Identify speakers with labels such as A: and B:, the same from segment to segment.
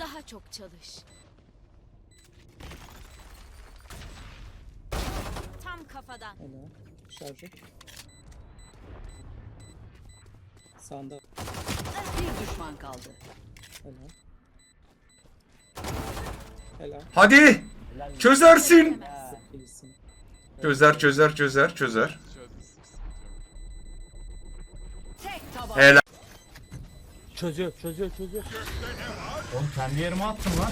A: Daha çok çalış. Tam kafadan.
B: Helal. Şarjı. Sağında.
C: Bir düşman kaldı.
B: Helal. Helal.
D: Hadi! Çözersin!
B: İyisin.
D: Çözer çözer çözer çözer. Helal.
B: Çözüyor, çözüyor, çözüyor.
E: Oğlum kendi yerime attım lan.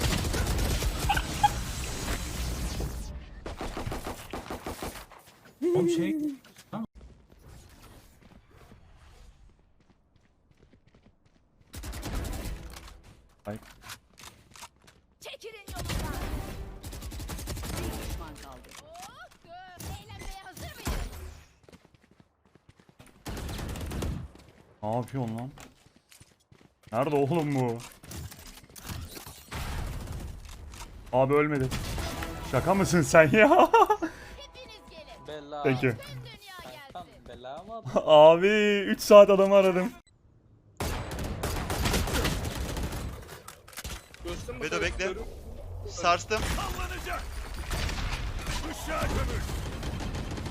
E: Oğlum şey...
A: Çekilin yolundan.
C: Bir düşman kaldı.
A: Eğlenmeye hazır mıyız?
E: Ne yapıyorsun lan? Nerede oğlum bu? Abi ölmedi. Şaka mısın sen ya?
A: Hepiniz gelin.
F: Bella.
E: Peki. Abi 3 saat adamı aradım.
G: Bedo bekle. Sarstım.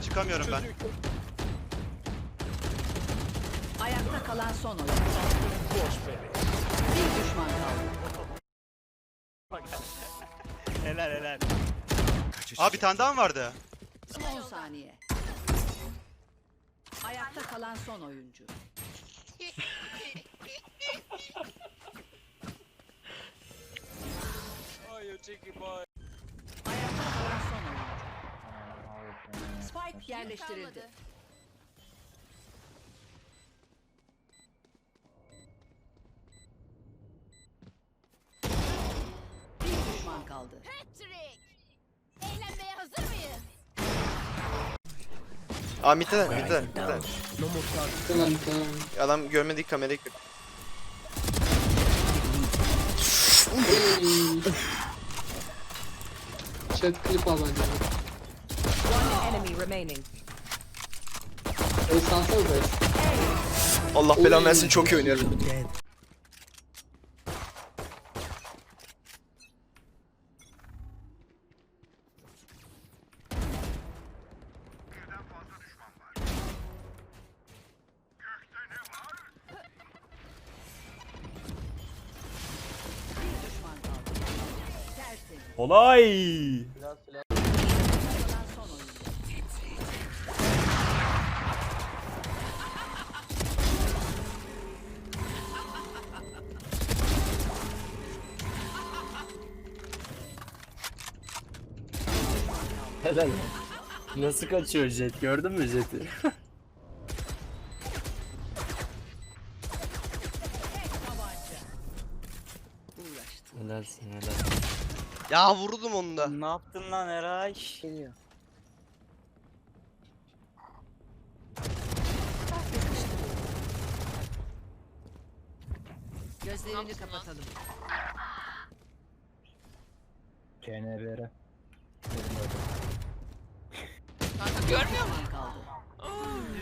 G: Çıkamıyorum ben.
C: Ayakta kalan son oyuncu. Bir düşman kaldı.
G: Aa bir tane daha mı vardı?
C: 10 saniye. Ayakta kalan son oyuncu. Ayakta kalan son oyuncu. Spike yerleştirildi. Bir düşman kaldı.
A: Hazır mıyız?
H: Aa midde midde midde. Adam görmedik kamerayı kır.
B: Chat klip al bence.
C: One enemy remaining.
B: El.
H: Allah belamı versin çok iyi oynuyorum.
E: Olay!
F: Helal. Nasıl kaçıyor jet? Gördün mü jeti? Helalsin helal.
H: Ya vurdum onu da.
F: Ne yaptın lan Eray?
C: Gözlerini kapatalım.
E: KNBR.
C: Görmüyor musun? Kaldı.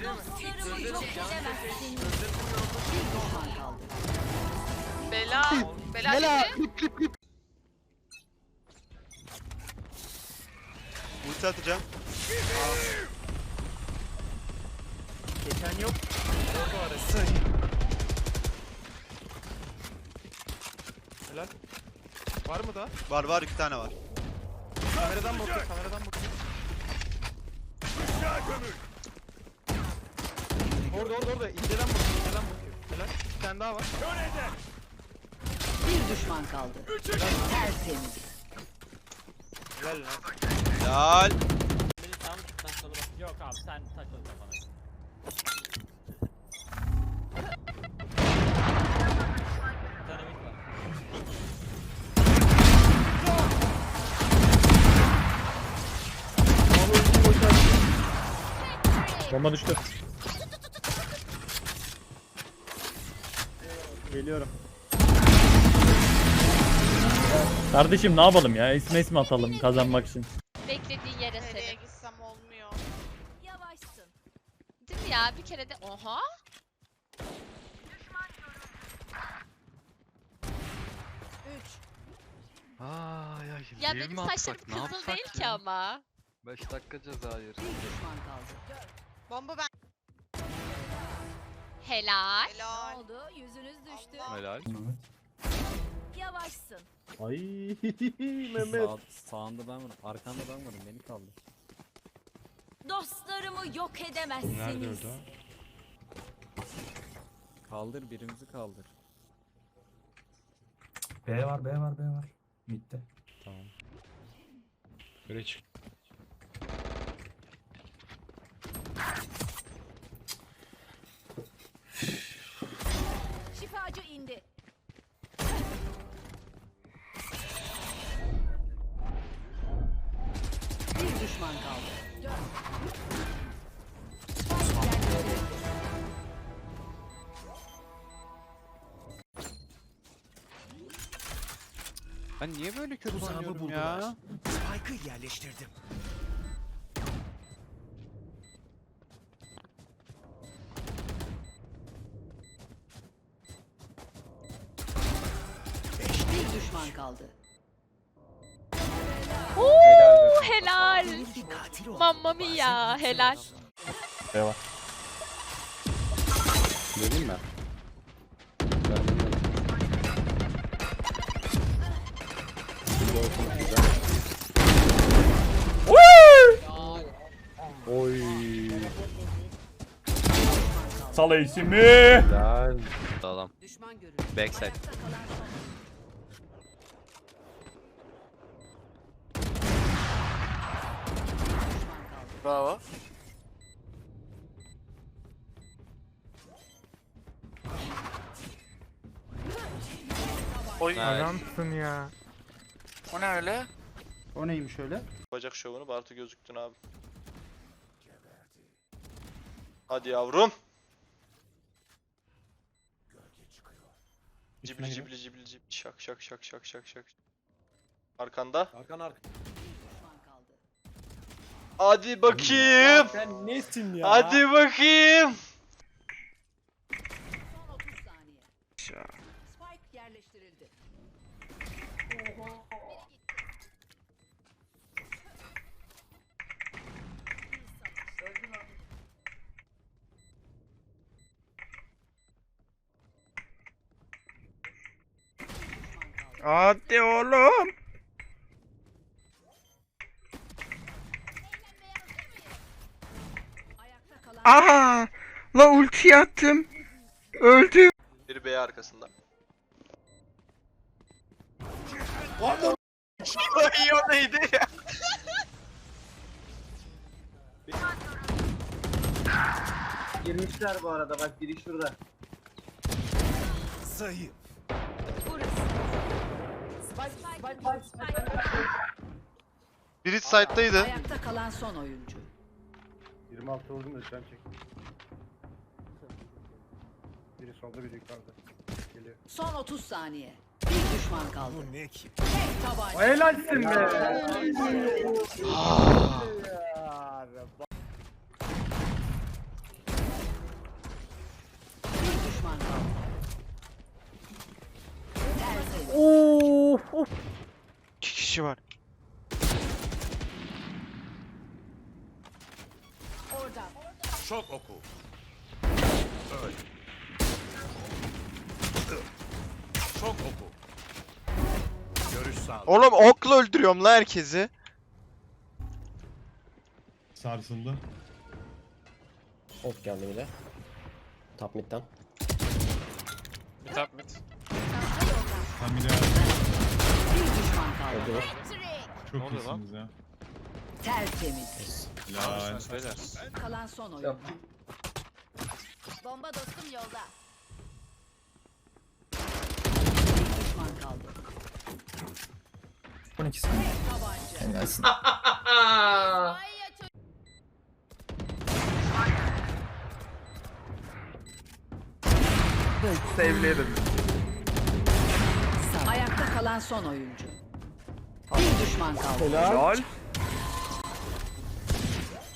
A: Dostlarımı yok edemezsin.
C: Bir düşman kaldı.
I: Bela. Bela. Bela.
G: Ulti atacağım.
F: Geçen yok.
G: Helal. Var mı da? Var var iki tane var. Kameradan bakıyor kameradan bakıyor. Orada orada orada inceden bakıyor inceden bakıyor. Helal. Bir tane daha var.
C: Bir düşman kaldı. Tertemiz.
G: Helal lan. Helal.
F: Beni tam tuttan sonra bak. Yok abi sen takıl kafana. Bir tane mid var.
E: Bomba düştü. Geliyorum. Kardeşim ne yapalım ya? İsme ismi atalım kazanmak için.
I: Mi ya? Bir kere de... Oha.
A: Üç.
J: Aa ya.
I: Ya benim saçlarım kızıl değil ki ama.
J: 5 dakika ceza yer.
C: Bir düşman kaldı.
K: Bomba ben.
I: Helal.
A: Ne
K: Helal.
A: oldu? Yüzünüz düştü.
J: Helal.
A: Yavaşsın.
L: Ay Mehmet. sağında ben varım. Arkanda ben varım. Beni kaldı.
A: Dostlarımı yok edemezsiniz.
L: Kaldır birimizi kaldır.
M: B var B var B var. Bitti.
L: Tamam.
J: Böyle çık.
A: Şifacı indi.
C: Bir düşman kaldı.
J: Ben niye böyle kötü oynuyorum ya?
M: Spike'ı yerleştirdim.
C: Bir düşman kaldı.
I: Oo helal.
M: Bir katil oldu.
I: Mamma mia helal.
L: Var.
N: Vereyim mi?
L: Oy. Sal eğsimi.
J: Adam.
C: Düşman görüldü.
J: Backside.
O: Bravo.
J: Oy.
M: Adamsın ya.
O: O ne öyle?
M: O neymiş öyle?
O: Bacak şovunu Bartu gözüktün abi. Hadi yavrum. Cibili cibili cibili cibili şak şak şak şak şak şak. Arkanda.
P: Arkan
C: kaldı.
O: Hadi bakayım.
P: Sen nesin ya?
O: Hadi bakayım. Hadi oğlum.
C: Ayakta kalan
O: Aha! La ulti attım. Öldüm. Biri B arkasında. İyi o neydi ya?
M: Girmişler bu arada bak biri şurada. Zayıf.
O: Biri site'daydı.
C: ayakta kalan son oyuncu.
M: 26 vurdum da an çek. Biri solda biri yukarıda. Geliyor.
C: Son 30 saniye. Bir düşman kaldı.
M: Bu ne ki?
C: Tek tabanca.
M: Helalsin be.
C: Tertemiz.
O: İki kişi var.
C: Orada.
M: Şok oku. Öl. Şok oku. Görüş sağ
O: Oğlum okla öldürüyorum la herkesi.
M: Sarsıldı.
P: Hop geldi bile. Top mid'den.
J: Top mid.
M: Tam bir
C: Bir düşman kaldı.
A: Trick.
J: Ne oluyor lan?
M: ya.
C: Tertemiz.
M: Helal.
J: Beyler.
C: Kalan son oyuncu.
A: Bomba dostum yolda.
C: Bir düşman kaldı.
M: 12
C: Tek tabanca.
A: Çocuk.
C: Ayakta kalan son oyuncu. Bir düşman kaldı.
M: Helal.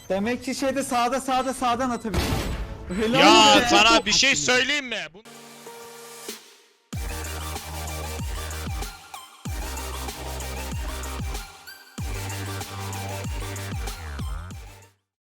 N: Demek ki şeyde sağda sağda sağdan atabilir.
M: Ya sana bir şey söyleyeyim mi? Bu